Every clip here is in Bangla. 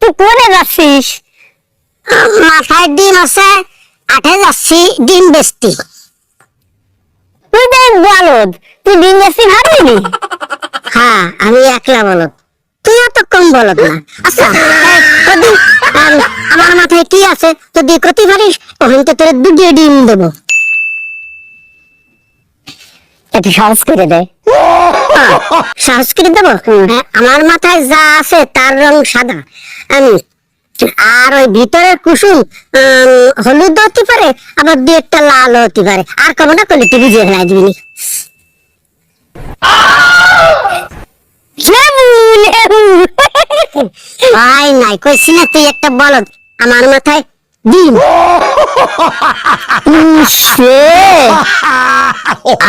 তুই যাচ্ছিস? মাথায় ডিম আছে আঠে যাচ্ছি, ডিম বেচতি। তুই বলদ, তুই ডিম বেচতি হ্যাঁ আমি একলা বলদ। তুই এত কম বলদ না। আচ্ছা আমার মাথায় কি আছে যদি করতে পারিস ওখান তো তোর দুটো ডিম দেবো। একটু সহজ করে দে। দেবো? হ্যাঁ, আমার মাথায় যা আছে তার রং সাদা। আমি আর ওই ভিতরের কুসুম হলুদ হতে পারে আবার দু একটা লাল হতে পারে। আর কব না করলে তুই বুঝিয়ে ফেলাই দিবি ভাই নাই কইছি না তুই একটা বলদ। আমার মাথায়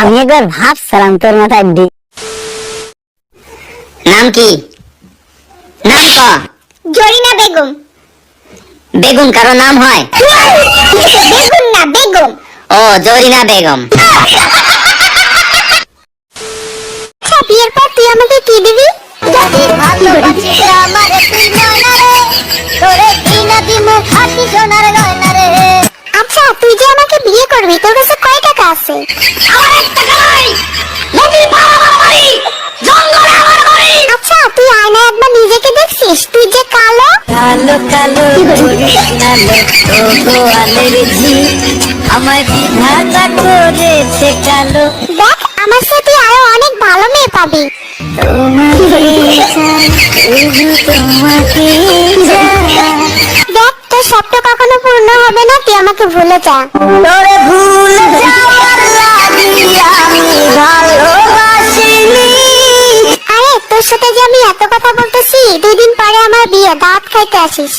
আমি একবার ভাবছিলাম তোর মাথায় ডিম। নাম কি? নাম ক? জরিনা বেগম। বেগুন কারও নাম হয়? বেগুন না বেগম। ও জরিনা বেগম। আচ্ছা বিয়ের পর তুই আমাকে কি দিবি? যদি ভালোবাসিস আমারে তুই রে তোরে কিনা দিমু খাটি সোনার গয়না রে আচ্ছা তুই যে আমাকে বিয়ে করবি তোর কাছে কয় টাকা আছে? আমার কালো কালো করিস নালো ও গোয়ালের ঝি। আমায় বিধাতা করেছে কালো। দেখ আমার সাথে আরও অনেক ভালো মেয়ে পাবি। দেখ তোর স্বপ্ন কখনো পূর্ণ হবে না তুই আমাকে ভুলে যা। তোরে ভুল যাওয়ার লাগি আমি ভালোবাসিনি। আরে তোর সাথে যে আমি এত বিয়ে দাঁত খাইতে আসিস।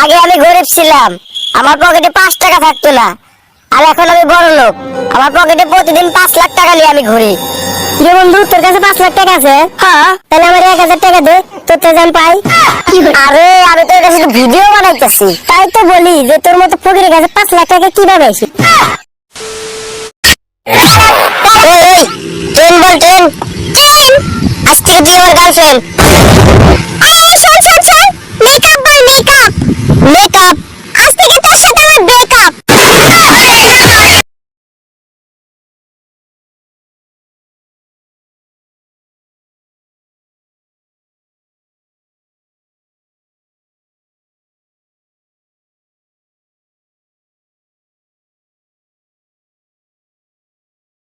আগে আমি গরিব ছিলাম। আমার পকেটে পাঁচ টাকা থাকতো না। আর এখন আমি বড় লোক। আমার পকেটে প্রতিদিন পাঁচ লাখ টাকা নিয়ে আমি ঘুরি। কিরে বন্ধু তোর কাছে পাঁচ লাখ টাকা আছে? হ্যাঁ। তাহলে আমার এক হাজার টাকা দে তোর তো যেন পাই। আরে আমি তোর কাছে ভিডিও বানাইতেছি। তাই তো বলি যে তোর মতো ফকিরের কাছে পাঁচ লাখ টাকা কীভাবে আসি ট্রেন বল ট্রেন। তুই আমার গার্লফ্রেন্ড